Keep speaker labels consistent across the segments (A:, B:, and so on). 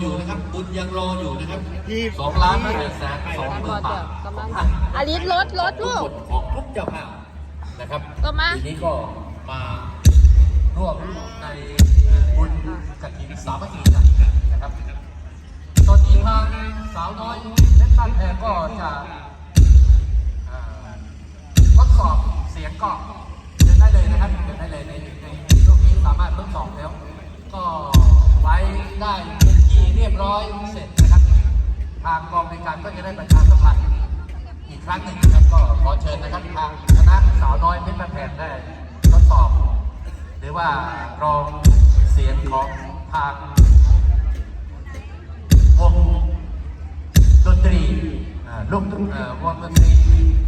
A: อยู่นะครับบุญยังรออยู่นะครับ
B: ที่
A: สองล้านห้าแสนสองหมื่นบาท
C: กำลังอลิสรถรถลูก
A: ของทุกเจ้าภาพนะครับ
C: ก็มา
A: ทีนี้ก็มาร่วมในบุญกฐินสามัคคีกันนะครับตอนนี้ทางสาวน้อยเพชรบ้านแพงก็จะอ่าทดสอบเสียงกล่องเดินได้เลยนะครับเดินได้เลยในในช่วงนี้สามารถทดสอบแล้ว ก็ไว้ได้ เรียบร้อยเสร็จนะครับ ทางกองในการก็จะได้ประชาสัมพันธ์อีกครั้งหนึ่งนะครับก็ขอเชิญนะครับทางคณะสาวน้อยเพชรบ้านแพงได้ทดสอบ หรือว่ารองเสียงของทางวงดนตรีอ่าลูกวงดนตรี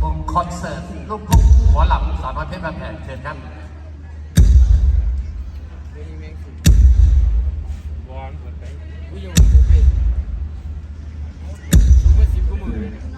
A: วงคอนเสิร์ตลูกทุ่งหมอลำสาวน้อยเพชรบ้านแพงเชิญครับ
B: วอนเปิดไปอุ้ยยังไม่ ได้สูงก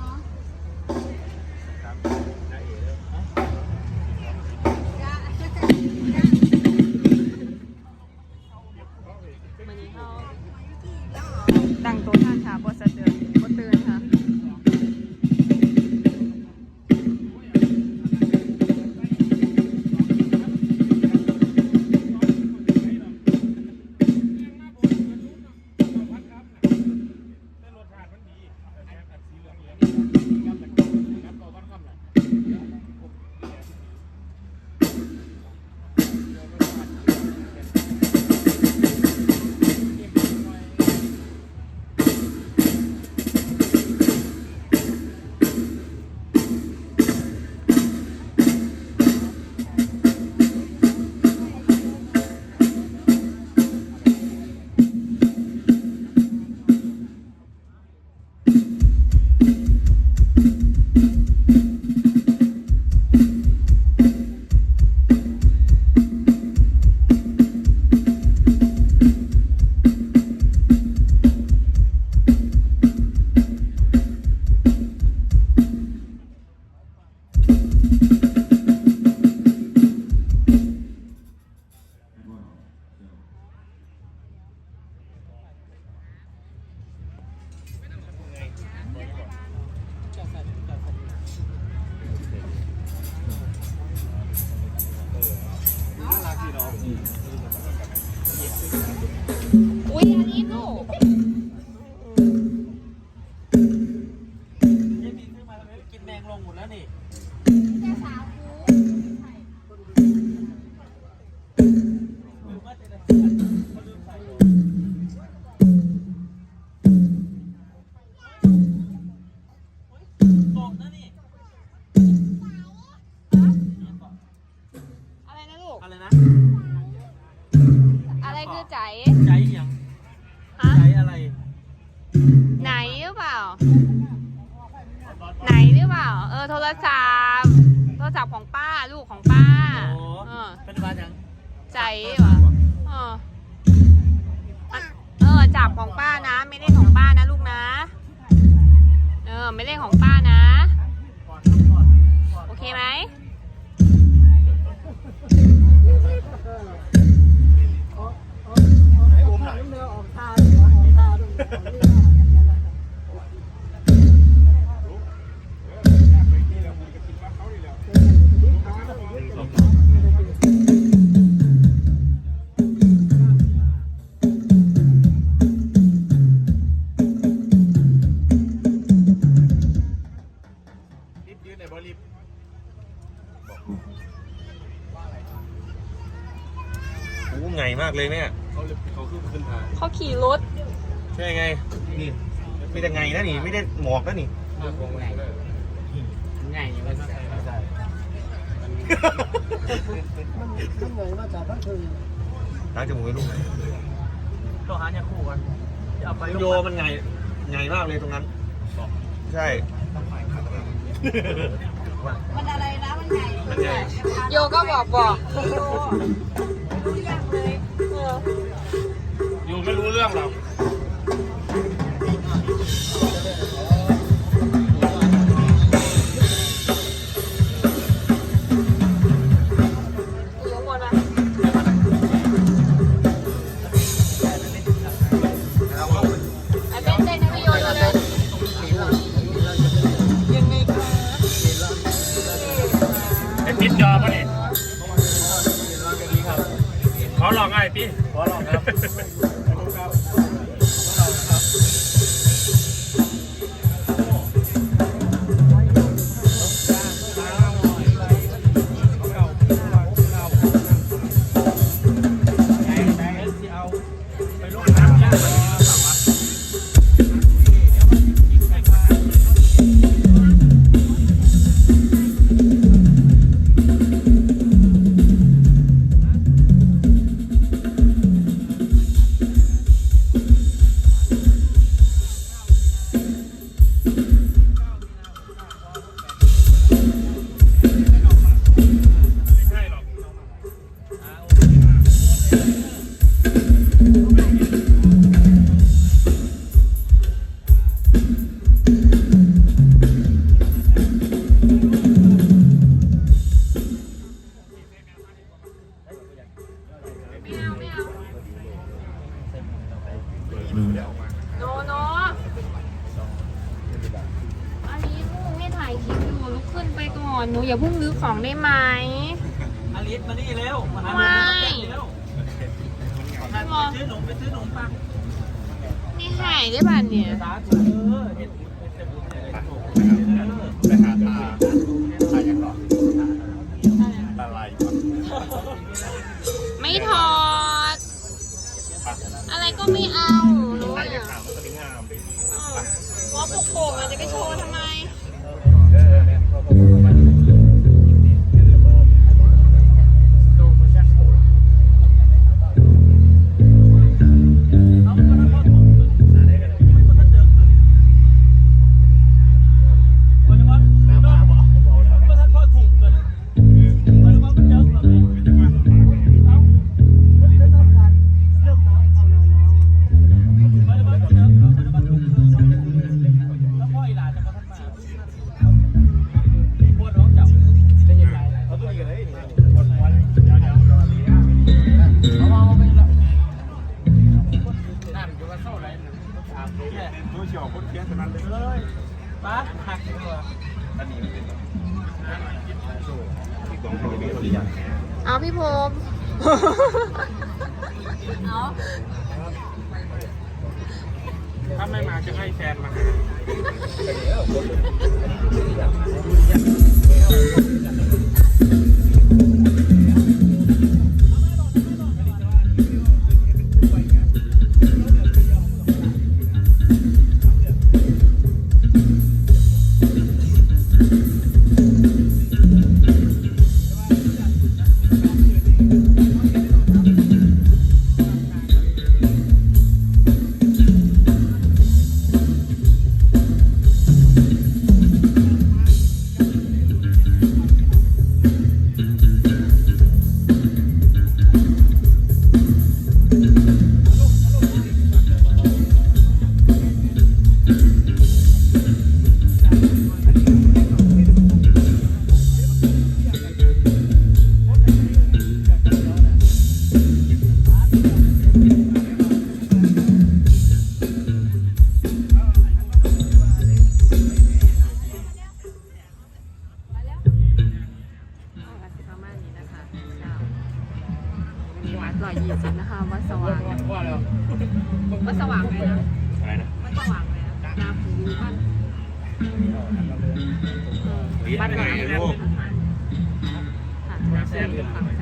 B: อุ้
C: ยอันนี้ลูก
B: เย็นดีซื้อมาทำไมกินแมงลงหมดแล้วนี่ลืมว่าจะได้เขาลืมใส่อยู่โกงนะนี่
C: อะไรนะลูก
B: อะไรนะ
C: ออโทรศัพท์ โทรศัพท์ของป้าลูกของป้า
B: โอ้
C: เออ
B: เป็นบ้านยัง
C: ใจเหรอเอออะเออจับของป้านะ ไม่เล่นของป้านะลูกนะ เออไม่เล่นของป้านะ โอเคไหม
B: รีบา
D: กเลยเนี่ย
B: เขาเลยเขาขึ้นขึ้นทาง
C: เขาขี่รถ
D: ใช่ไง นี่ไม่ได้ไงนะนี่ ไม่ได้หมอกนะนี่
B: มากกว่าไงไงไม่ใช่ไม่ใช่
D: ล้างจมูกให้ลูกหน่อย
B: ตัวหาเนี่ยคู่กันจะเอาไป
D: โยมันไงไงมากเลยตรงนั้น ใช่
E: มันอะไรนะมันใหญ่
D: มันไง
C: โยก็บอกบอก
E: โลไม่ รู้เรื่องเลย
C: เออ
B: อยู่ไม่รู้เรื่องหรอก
C: ข
D: อลองไอ้พี่ขอลองครับ
C: คลิปอยู่ลุกขึ้นไปก่อน หนูอย่าเพิ่งรื้อของได้ไหม
B: อลิสมานี่เร็ว มาหา
C: ไม่
B: เร็ว
C: ไม่มอง
B: ซื้อหนมไปซื้อหนมปัง
C: นี่หายได้ป่ะเนี่ย
B: สาธุเออเห็นจะบุญเนี่ยเลย
C: ดูเฉี
D: ยวคนเพี้ยนสนั่นเลย
B: เลยป้าหักตัว
D: อันนี้เป็นที่กองทุนมีตัวอย่าง
C: เอาพี่พมเอา
D: ถ้าไม่มาจะให้แฟนมา
C: ดร้อยยี่สิบนะคะวัดสว่าง
A: ว่าแล้ว
C: วัดสว่างเลยนะ
D: อะไรนะ
C: วัดสว่างเลยนะนาภูมิพันธ์บ้านหนา
D: เรียนไปไหนลูก
C: ค่ะแซ่บค่ะแซ่